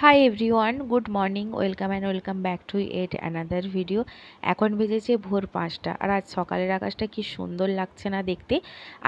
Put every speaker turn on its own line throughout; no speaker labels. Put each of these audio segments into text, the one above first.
Hi everyone good morning welcome and welcome back to at another video এখন বেজেছে ভোর পাঁচটা আর আজ সকালের আকাশটা কি সুন্দর লাগছে না দেখতে?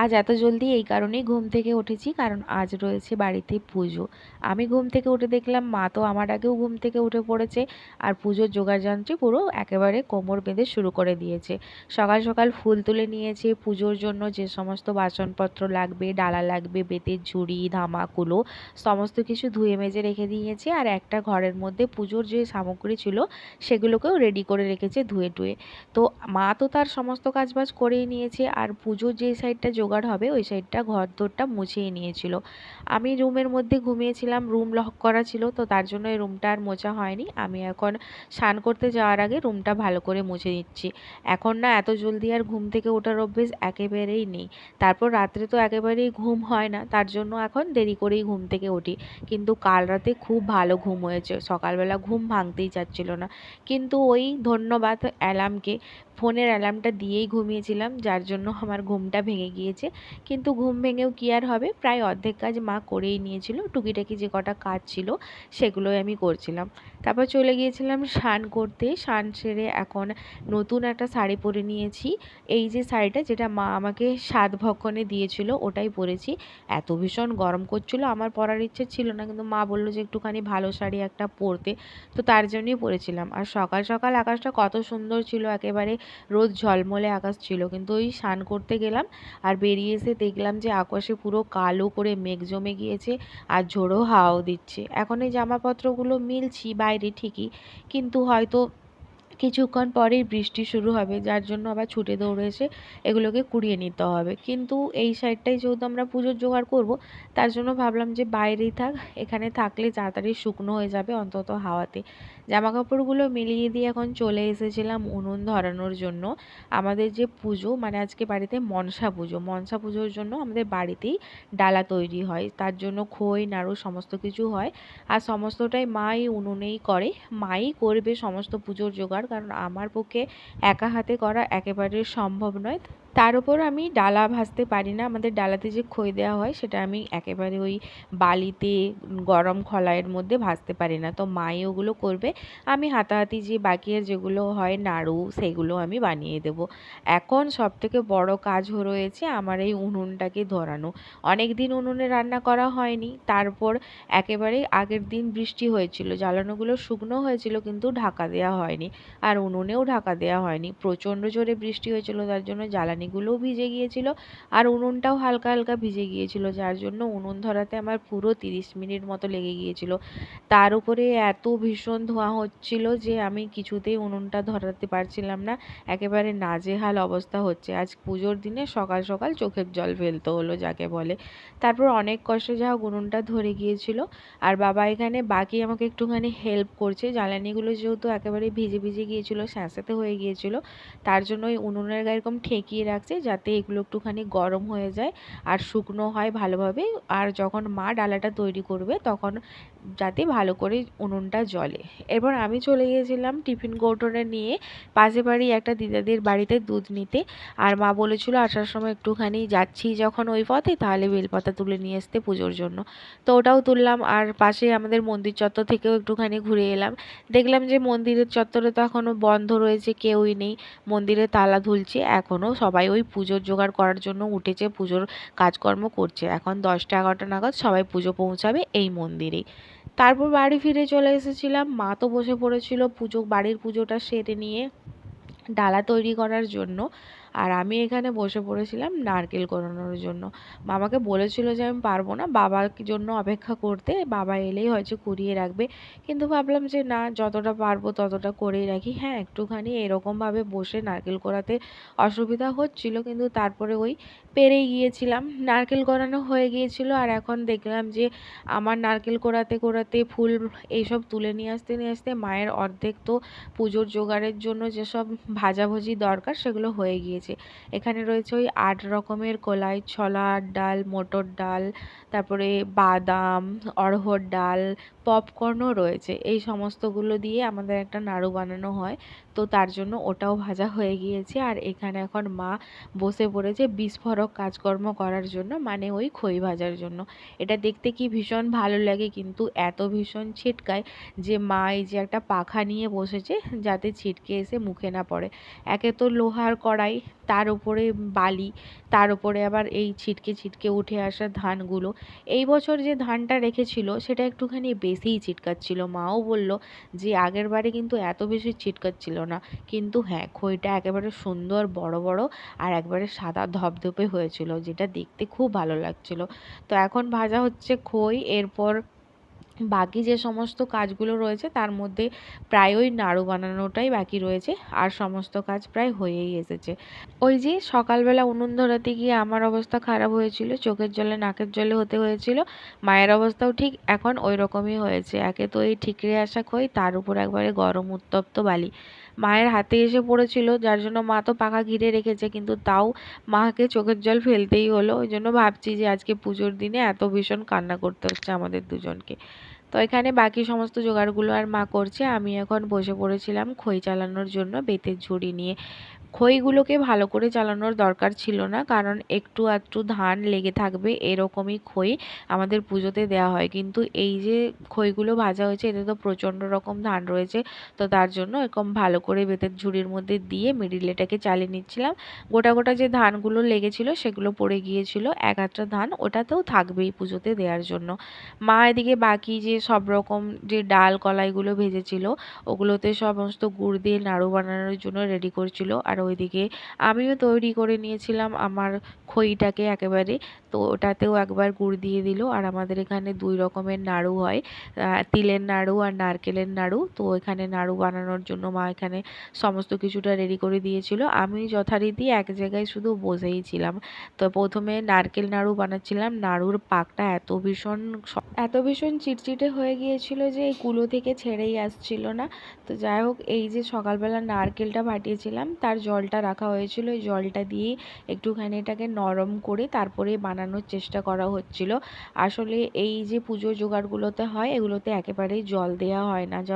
আজ এত জলদি এই কারণেই ঘুম থেকে উঠেছি কারণ আজ রয়েছে বাড়িতে পুজো। আমি ঘুম থেকে উঠে দেখলাম মা তো আমার আগেও ঘুম থেকে উঠে পড়েছে আর পুজোর জোগাড় যন্ত্রী পুরো একেবারে কোমর বেঁধে শুরু করে দিয়েছে। সকাল সকাল ফুল তুলে নিয়েছে, পুজোর জন্য যে সমস্ত বাসনপত্র লাগবে, ডালা লাগবে, বেতের ঝুড়ি, ধামাকুলো, সমস্ত কিছু ধুয়ে মেজে রেখে দিয়েছে আর একটা ঘরের মধ্যে পুজোর যে সামগ্রী ছিল, সেগুলোকেও রেডি করে রেখেছে ধুয়ে টুয়ে। তো মা তো তার সমস্ত কাজবাজ করেই নিয়েছে, আর পুজোর যে সাইডটা জোগাড় হবে, ওই সাইডটা ঘর দোরটা মুছেই নিয়েছিল। আমি রুমের মধ্যে ঘুমিয়েছিলাম, রুম লক করা ছিল, তো তার জন্য এই রুমটা আর মোছা হয়নি। আমি এখন স্নান করতে যাওয়ার আগে রুমটা ভালো করে মুছে নিচ্ছি। এখন না এত জলদি আর ঘুম থেকে ওঠার অভ্যেস একেবারেই নেই। তারপর রাত্রে তো একেবারেই ঘুম হয় না, তার জন্য এখন দেরি করেই ঘুম থেকে উঠি। কিন্তু কাল রাতে খুব ভালো ভালো ঘুম হয়েছে। সকালবেলা ঘুম ভাঙতেই চাচ্ছিল না। কিন্তু ওই ধন্যবাদ অ্যালার্মকে, ফোনের অ্যালার্মটা দিয়েই ঘুমিয়েছিলাম, যার জন্য আমার ঘুমটা ভেঙে গিয়েছে। কিন্তু ঘুম ভেঙেও কী আর হবে? প্রায় অর্ধেক কাজ মা করেই নিয়েছিল। টুকিটাকি যে কটা কাজ ছিল, সেগুলোই আমি করছিলাম। তারপর চলে গিয়েছিলাম স্নান করতে। স্নান সেরে এখন নতুন একটা শাড়ি পরে নিয়েছি। এই যে শাড়িটা, যেটা মা আমাকে স্বাদ ভক্ষণে দিয়েছিল, ওটাই পরেছি। এত ভীষণ গরম করছিল, আমার পরার ইচ্ছে ছিল না। কিন্তু মা বলল যে, একটুখানি ভালো শাড়ি একটা পরতে। তো তার জন্যই পরেছিলাম। আর সকাল সকাল আকাশটা কত সুন্দর ছিল, একেবারে রোদ ঝলমলে আকাশ ছিল। কিন্তু ওই স্নান করতে গেলাম আর বেরিয়ে এসে দেখলাম যে আকাশে পুরো কালো করে মেঘ জমে গিয়েছে আর ঝোড়ো হাওয়াও দিচ্ছে। এখন এই জামাপত্রগুলো মিলছি বাইরে ঠিকই, কিন্তু হয়তো কিছুক্ষণ পরেই বৃষ্টি শুরু হবে, যার জন্য আবার ছুটে দৌড়ে এসে এগুলোকে কুড়িয়ে নিতে হবে। কিন্তু এই সাইডটাই যেহেতু আমরা পুজোর জোগাড় করব, তার জন্য ভাবলাম যে বাইরেই থাক, এখানে থাকলে তাড়াতাড়ি শুকনো হয়ে যাবে অন্তত হাওয়াতে। জামা কাপড়গুলো মিলিয়ে দিয়ে এখন চলে এসেছিলাম উনুন ধরানোর জন্য। আমাদের যে পুজো মানে আজকে বাড়িতে মনসা পুজো, মনসা পুজোর জন্য আমাদের বাড়িতেই ডালা তৈরি হয়। তার জন্য খই, নাড়ু সমস্ত কিছু হয়। আর সমস্তটাই মাই উনুনেই করে। মাই করবে সমস্ত পুজোর জোগাড় কারণ আমার পক্ষে একা হাতে করা একেবারে সম্ভব নয়। তার উপর আমি ডালা ভাজতে পারি না। আমাদের ডালাতে যে খই দেওয়া হয়, সেটা আমি একেবারে ওই বালিতে গরম খলাইয়ের মধ্যে ভাজতে পারি না। তো মাই ওগুলো করবে, আমি হাতাহাতি যে বাকি যেগুলো হয়, নাড়ু, সেগুলো আমি বানিয়ে দেবো। এখন সব থেকে বড় কাজ রয়েছে আমার এই উনুনটাকে ধরানো। অনেক দিন উনুনে রান্না করা হয়নি, তারপর একেবারে আগের দিন বৃষ্টি হয়েছিল, জ্বালানোগুলো শুকনো হয়েছিল, কিন্তু ঢাকা দেওয়া হয়নি। আর উনুনেও ঢাকা দেওয়া হয়নি। প্রচণ্ড জোরে বৃষ্টি হয়েছিল, তার জন্য জ্বালানি পানিগুলোও ভিজে গিয়েছিল আর উনুনটাও হালকা হালকা ভিজে গিয়েছিল, যার জন্য উনুন ধরাতে আমার পুরো তিরিশ মিনিট মতো লেগে গিয়েছিল। তার উপরে এত ভীষণ ধোঁয়া হচ্ছিল যে আমি কিছুতেই উনুনটা ধরাতে পারছিলাম না। একেবারে নাজেহাল অবস্থা হচ্ছে। আজ পুজোর দিনে সকাল সকাল চোখের জল ফেলতে হলো যাকে বলে। তারপর অনেক কষ্টে যা উনুনটা ধরে গিয়েছিল। আর বাবা এখানে, বাকি আমাকে একটুখানি হেল্প করছে। জ্বালানিগুলো যেহেতু একেবারে ভিজে ভিজে গিয়েছিল স্যাঁতস্যাঁতে হয়ে গিয়েছিল, তার জন্য ওই উনুনের গায়ে এরকম ঠেকিয়ে রাখছে যাতে এগুলো একটুখানি গরম হয়ে যায় আর শুকনো হয় ভালোভাবে। আর যখন মা ডালাটা তৈরি করবে তখন যাতে ভালো করে উনুনটা জ্বলে। এরপর আমি চলে গিয়েছিলাম টিফিন কৌটোটা নিয়ে পাশে বাড়ি একটা দিদাদের বাড়িতে দুধ নিতে। আর মা বলেছিল, আসার সময় একটুখানি যাচ্ছি যখন ওই পথে, তাহলে বেলপাতা তুলে নিয়ে আসতে পুজোর জন্য। তো ওটাও তুললাম আর পাশে আমাদের মন্দির চত্বর থেকেও একটুখানি ঘুরে এলাম। দেখলাম যে মন্দিরের চত্বরে তো এখনও বন্ধ রয়েছে, কেউই নেই। মন্দিরে তালা ধুলছে এখনও সবাই ওই পুজোর জোগাড় করার জন্য উঠেছে, পুজোর কাজকর্ম করছে। এখন দশটা এগারোটা নাগাদ সবাই পুজো পৌঁছাবে এই মন্দিরেই তারপর বাড়ি ফিরে চলে এসেছিলাম। মা তো বসে পড়েছিল পুজো, বাড়ির পুজোটা সেরে নিয়ে, ডালা তৈরি করার জন্য। আর আমি এখানে বসে পড়েছিলাম নারকেল কোরানোর জন্য। মামাকে বলেছিল যে আমি পারব না, বাবার জন্য অপেক্ষা করতে, বাবা এলেই হয়তো কুড়িয়ে রাখবে। কিন্তু ভাবলাম যে না, যতটা পারব ততটা করেই রাখি। হ্যাঁ একটুখানি এরকমভাবে বসে নারকেল কোরাতে অসুবিধা হচ্ছিল, কিন্তু তারপরে ওই পেরেই গিয়েছিলাম। নারকেল কোরানো হয়ে গিয়েছিল আর এখন দেখলাম যে আমার নারকেল কোরাতে কোরাতে ফুল এইসব তুলে নিয়ে আসতে নিয়ে আসতে মায়ের অর্ধেক তো পুজোর জোগাড়ের জন্য যেসব ভাজাভুজি দরকার সেগুলো হয়ে গিয়েছে। রয়েছে এখানে রয়েছে ওই আট রকমের কলাই, ছোলার ডাল, মটর ডাল, তারপরে বাদাম, অড়হর ডাল, পপকর্নও রয়েছে। এই সমস্তগুলো দিয়ে আমাদের একটা নাড়ু বানানো হয়। তো তার জন্য ওটাও ভাজা হয়ে গিয়েছে। আর এখানে এখন মা বসে পড়েছে বিস্ফোরক কাজকর্ম করার জন্য মানে ওই খই ভাজার জন্য। এটা দেখতে কি ভীষণ ভালো লাগে, কিন্তু এত ভীষণ ছিটকায় যে মা এই যে একটা পাখা নিয়ে বসেছে, যাতে ছিটকে এসে মুখে না পড়ে। একে তো লোহার কড়াই তার উপরে বালি, তার উপরে আবার এই ছিটকে ছিটকে উঠে আসা ধানগুলো। এই বছর যে ধানটা রেখেছিল, সেটা একটুখানি বেশিই ছিটকাচ্ছিল। মাও বলল যে, আগের বারে কিন্তু এত বেশি ছিটকাচ্ছিল না। কিন্তু হ্যাঁ খইটা একেবারে সুন্দর, বড় বড় আর একবারে সাদা ধপধপে হয়েছিল, যেটা দেখতে খুব ভালো লাগছিল। তো এখন ভাজা হচ্ছে খই, এরপর বাকি যে সমস্ত কাজগুলো রয়েছে, তার মধ্যে প্রায়ই নাড়ু বানানোটাই বাকি রয়েছে, আর সমস্ত কাজ প্রায় হয়েই এসেছে। ওই যে সকালবেলা উনুন ধরাতে গিয়ে আমার অবস্থা খারাপ হয়েছিল, চোখের জলে, নাকের জলে হতে হয়েছিল, মায়ের অবস্থাও ঠিক এখন ওই রকমই হয়েছে। একে তো এই ঠিকরে আসা খই, তার উপর একবারে গরম উত্তপ্ত বালি। মায়ের হাতে এসে পড়েছিল, যার জন্য মা তো পাখা ঘিরে রেখেছে, কিন্তু তাও মাকে চোখের জল ফেলতেই হলো। ওই জন্য ভাবছি যে আজকে পুজোর দিনে এত ভীষণ কান্না করতে হচ্ছে আমাদের দুজনকে। তো এখানে বাকি সমস্ত জোগাড়গুলো আর মা করছে। আমি এখন বসে পড়েছিলাম খই চালানোর জন্য বেতের ঝুড়ি নিয়ে। খইগুলোকে ভালো করে চালানোর দরকার ছিল না, কারণ একটু আধটু ধান লেগে থাকবে এরকমই খই আমাদের পুজোতে দেওয়া হয়। কিন্তু এই যে খইগুলো ভাজা হয়েছে, এতে তো প্রচণ্ড রকম ধান রয়েছে, তো তার জন্য এরকম ভালো করে বেতের ঝুড়ির মধ্যে দিয়ে মিডিলেটাকে চালিয়ে নিচ্ছিলাম। গোটা গোটা যে ধানগুলো লেগেছিল সেগুলো পড়ে গিয়েছিল, এক আধটা ধান ওটাতেও থাকবেই পুজোতে দেওয়ার জন্য। মা এদিকে বাকি যে সব রকম যে ডাল কলাইগুলো ভেজেছিল, ওগুলোতে সমস্ত গুড় দিয়ে নাড়ু বানানোর জন্য রেডি করছিল, আর ওইদিকে আমিও তৈরি করে নিয়েছিলাম আমার খইটাকে একেবারে। তো ওটাতেও একবার গুড় দিয়ে দিল আর আমাদের এখানে দুই রকমের নাড়ু হয় তিলের নাড়ু আর নারকেলের নাড়ু। তো এখানে নাড়ু বানানোর জন্য মা এখানে সমস্ত কিছুটা রেডি করে দিয়েছিল। আমি যথারীতি এক জায়গায় শুধু বসেই ছিলাম। তো প্রথমে নারকেল নাড়ু বানাচ্ছিলাম। নাড়ুর পাকটা এত ভীষণ এত ভীষণ চিটচিটে হয়ে গিয়েছিল যে এই কুলো থেকে ছেড়েই আসছিল না। তো যাই হোক, এই যে সকালবেলা নারকেলটা ফাটিয়েছিলাম, তার জলটা রাখা হয়েছিল। ওই জলটা দিয়ে একটুখানি এটাকে নরম করে তারপরে বানানোর চেষ্টা করা হচ্ছিল। আসলে এই যে পুজোর জোগাড়গুলোতে হয়, এগুলোতে একেবারেই জল দেওয়া হয় না। জ,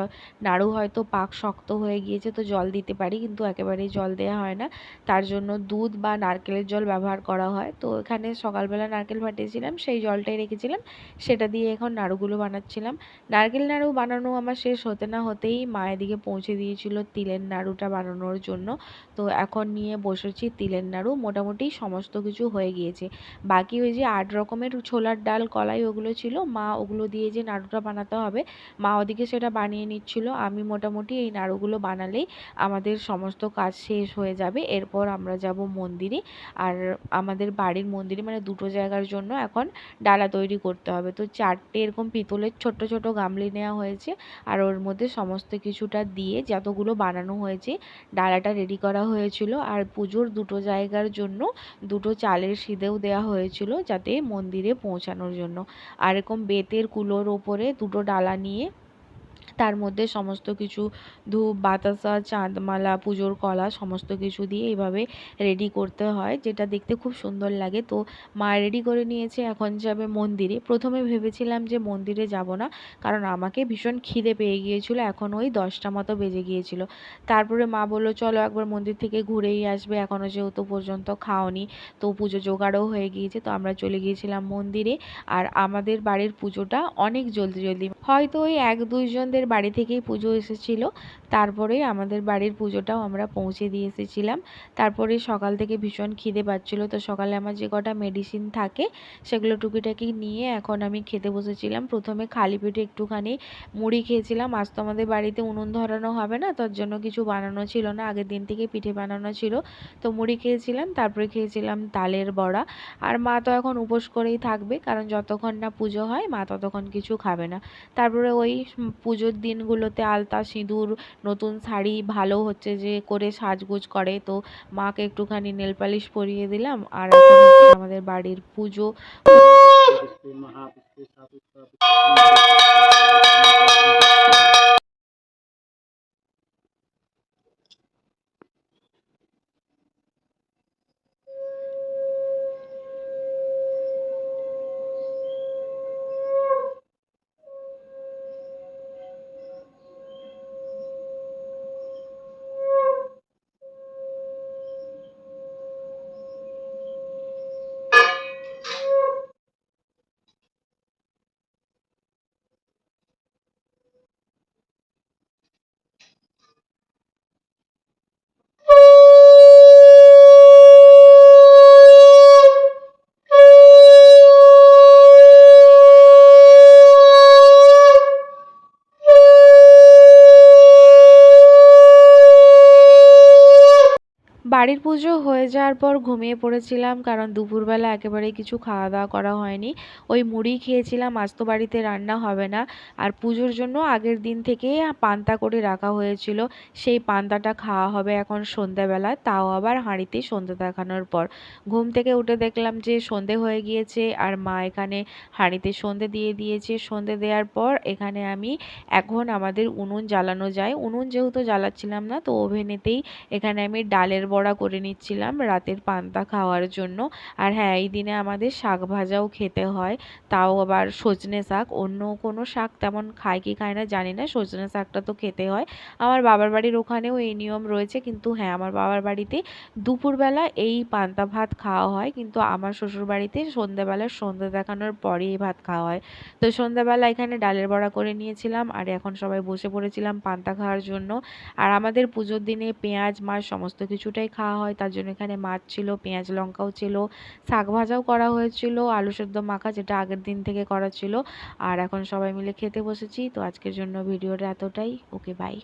নাড়ু হয়তো পাক শক্ত হয়ে গিয়েছে তো জল দিতে পারি, কিন্তু একেবারেই জল দেওয়া হয় না। তার জন্য দুধ বা নারকেলের জল ব্যবহার করা হয়। তো এখানে সকালবেলা নারকেল ফাটিয়েছিলাম, সেই জলটাই রেখেছিলাম। সেটা দিয়ে এখন নাড়ুগুলো বানাচ্ছিলাম। নারকেল নাড়ু বানানো আমার শেষ হতে না হতেই মায়ের দিকে পৌঁছে দিয়েছিল তিলের নাড়ুটা বানানোর জন্য। তো এখন নিয়ে বসেছি তিলের নাড়ু, মোটামুটি সমস্ত কিছু হয়ে গিয়েছে। বাকি ওই যে আট রকমের ছোলার ডাল, কলাই ওগুলো ছিল, মা ওগুলো দিয়ে যে নাড়ুটা বানাতে হবে, মা ওদিকে সেটা বানিয়ে নিচ্ছিল। আমি মোটামুটি এই নাড়ুগুলো বানালেই আমাদের সমস্ত কাজ শেষ হয়ে যাবে। এরপর আমরা যাব মন্দিরে আর আমাদের বাড়ির মন্দিরে মানে দুটো জায়গার জন্য এখন ডালা তৈরি করতে হবে। তো চারটে এরকম পিতলের ছোট্ট ছোট গামলি নেওয়া হয়েছে আর ওর মধ্যে সমস্ত কিছুটা দিয়ে যতগুলো বানানো হয়েছে, ডালাটা রেডি করা হয়েছিল। আর পুজোর দুটো জায়গার জন্য দুটো চালের সিদেও দেওয়া হয়েছিল যাতে মন্দিরে পৌঁছানোর জন্য। আর এরকম বেতের কুলোর ওপরে দুটো ডালা নিয়ে তার মধ্যে সমস্ত কিছু ধূপ, বাতাসা, চাঁদমালা, পুজোর কলা সমস্ত কিছু দিয়ে এইভাবে রেডি করতে হয়, যেটা দেখতে খুব সুন্দর লাগে। তো মা রেডি করে নিয়েছে, এখন যাবে মন্দিরে। প্রথমে ভেবেছিলাম যে মন্দিরে যাব না, কারণ আমাকে ভীষণ খিদে পেয়ে গিয়েছিল, এখন ওই দশটা মতো বেজে গিয়েছিল। তারপরে মা বলল, চলো একবার মন্দির থেকে ঘুরেই আসবে এখনও যেহেতু পর্যন্ত খাওনি, তো পুজো জোগাড়ও হয়ে গিয়েছে, তো আমরা চলে গিয়েছিলাম মন্দিরে। আর আমাদের বাড়ির পুজোটা অনেক জলদি জলদি। হয়তো ওই এক দুইজনদের বাড়ি থেকেই পুজো এসেছিল। তারপরে আমাদের বাড়ির পুজোটাও আমরা পৌঁছে দিয়ে এসেছিলাম। তারপরে সকাল থেকে ভীষণ খিদে পাচ্ছিলো। তো সকালে আমার যে কটা মেডিসিন থাকে, সেগুলো টুকিটাকি নিয়ে এখন আমি খেতে বসেছিলাম। প্রথমে খালি পেটে একটুখানি মুড়ি খেয়েছিলাম। আজ তো আমাদের বাড়িতে উনুন ধরানো হবে না, তার জন্য কিছু বানানো ছিল না। আগের দিন থেকে পিঠে বানানো ছিল। তো মুড়ি খেয়েছিলাম, তারপরে খেয়েছিলাম তালের বড়া। আর মা তো এখন উপোস করেই থাকবে, কারণ যতক্ষণ না পুজো হয়, মা ততক্ষণ কিছু খাবে না। তারপরে ওই পুজোর দিনগুলোতে আলতা সিঁদুর নতুন শাড়ি ভালো হচ্ছে যে করে সাজগোজ করে তো মাকে একটুখানি নেল পালিশ পরিয়ে দিলাম আর এখন হচ্ছে আমাদের বাড়ির পুজো বাড়ির পুজো হয়ে যাওয়ার পর ঘুমিয়ে পড়েছিলাম, কারণ দুপুরবেলা একেবারে কিছু খাওয়া দাওয়া করা হয়নি। ওই মুড়ি খেয়েছিলাম, আজ তো বাড়িতে রান্না হবে না। আর পুজোর জন্য আগের দিন থেকে পান্তা করে রাখা হয়েছিল। সেই পান্তাটা খাওয়া হবে এখন সন্ধ্যাবেলা, তাও আবার হাঁড়িতে সন্ধে দেখানোর পর। ঘুম থেকে উঠে দেখলাম যে সন্ধে হয়ে গিয়েছে আর মা এখানে হাঁড়িতে সন্ধে দিয়ে দিয়েছে। সন্ধে দেওয়ার পর এখানে আমি এখন আমাদের উনুন জ্বালানো যায়। উনুন যেহেতু জ্বালাচ্ছিলাম না, তো ওভেনেতেই এখানে আমি ডালের বড়া করে নিচ্ছিলাম রাতের পান্তা খাওয়ার জন্য। আর হ্যাঁ এই দিনে আমাদের শাক ভাজাও খেতে হয়। তাও আবার সজনে শাক। অন্য কোনো শাক তেমন খায় কি খায় না জানি না। সজনে শাকটা তো খেতে হয়। আমার বাবার বাড়ির ওখানেও এই নিয়ম রয়েছে। কিন্তু হ্যাঁ আমার বাবার বাড়িতে দুপুরবেলা এই পান্তা ভাত খাওয়া হয়। কিন্তু আমার শ্বশুর বাড়িতে সন্ধ্যাবেলা সন্ধ্যে দেখানোর পরে এই ভাত খাওয়া হয়। তো সন্ধ্যাবেলা এখানে ডালের বড়া করে নিয়েছিলাম। আর এখন সবাই বসে পড়েছিলাম পান্তা খাওয়ার জন্য। আর আমাদের পুজোর দিনে পেঁয়াজ, মাছ সমস্ত কিছুটাই খাওয়া হয়, তার জন্য এখানে মাছ ছিল, পেঁয়াজ লঙ্কাও ছিল, শাক ভাজাও করা হয়েছিল, আলু সেদ্ধ মাখা যেটা আগের দিন থেকে করা ছিল। আর এখন সবাই মিলে খেতে বসেছি, তো আজকের জন্য ভিডিওটা এতটাই, ওকে বাই